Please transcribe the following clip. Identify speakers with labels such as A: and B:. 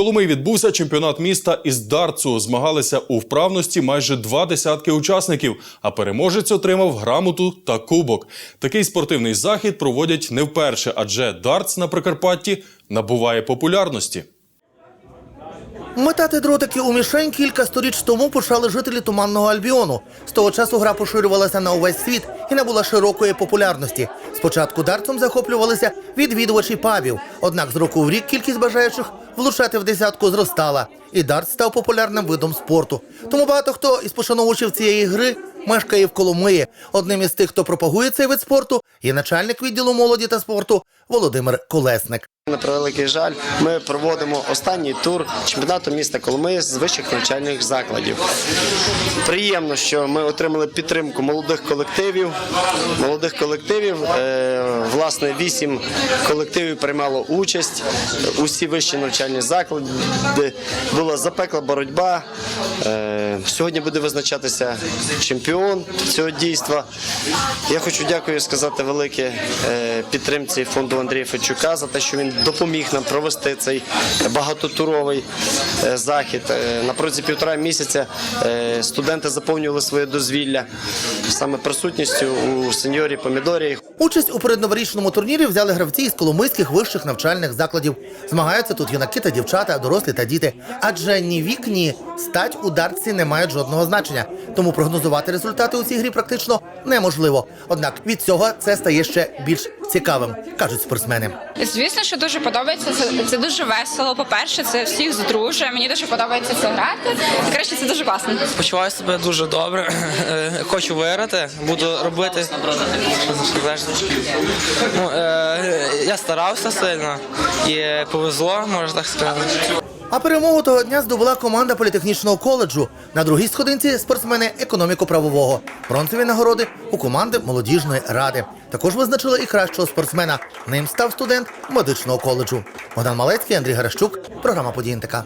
A: Коломиї відбувся чемпіонат міста із дартсу. Змагалися у вправності майже два десятки учасників, а переможець отримав грамоту та кубок. Такий спортивний захід проводять не вперше, адже дартс на Прикарпатті набуває популярності.
B: Метати дротики у мішень кілька сторіч тому почали жителі туманного Альбіону. З того часу гра поширювалася на увесь світ і набула широкої популярності. Спочатку дартсом захоплювалися відвідувачі пабів. Однак з року в рік кількість бажаючих влучати в десятку зростала. І дарт став популярним видом спорту. Тому багато хто із пошановувачів цієї гри мешкає в Коломиї. Одним із тих, хто пропагує цей вид спорту, є начальник відділу молоді та спорту Володимир Колесник.
C: На превеликий жаль, ми проводимо останній тур чемпіонату міста Коломиї з вищих навчальних закладів. Приємно, що ми отримали підтримку молодих колективів. Молодих колективів, е, власне, вісім колективів приймало участь. Усі вищі навчальні заклади була запекла боротьба. Е, Сьогодні буде визначатися чемпіон цього дійства. Я хочу дякую сказати велике е, підтримці фонду Андрія Федчука за те, що він допоміг нам провести цей багатотуровий е, захід. Е, На протязі півтора місяця е, студенти заповнювали своє дозвілля саме присутністю у сеньорі Помідорі.
B: Участь у передноворічному турнірі взяли гравці із коломийських вищих навчальних закладів. Змагаються тут юнаки та дівчата, дорослі та діти. Адже ні вік, ні стать у дартсі не мають жодного значення. Тому прогнозувати результати у цій грі практично неможливо. Однак від цього це стає ще більш цікавим, кажуть спортсмени.
D: Звісно, що дуже подобається. Це, це дуже весело. По-перше, це всіх здружує. Мені дуже подобається це грати. Краще це дуже класно.
E: Почуваю себе дуже добре. Хочу виграти, буду робити. Ну, е, я старався сильно і повезло, можна так сказати.
B: А перемогу того дня здобула команда політехнічного коледжу. На другій сходинці спортсмени економіко-правового. Бронзові нагороди у команди молодіжної ради. Також визначили і кращого спортсмена. Ним став студент медичного коледжу. Богдан Малецький, Андрій Гаращук. Програма «Події НТК».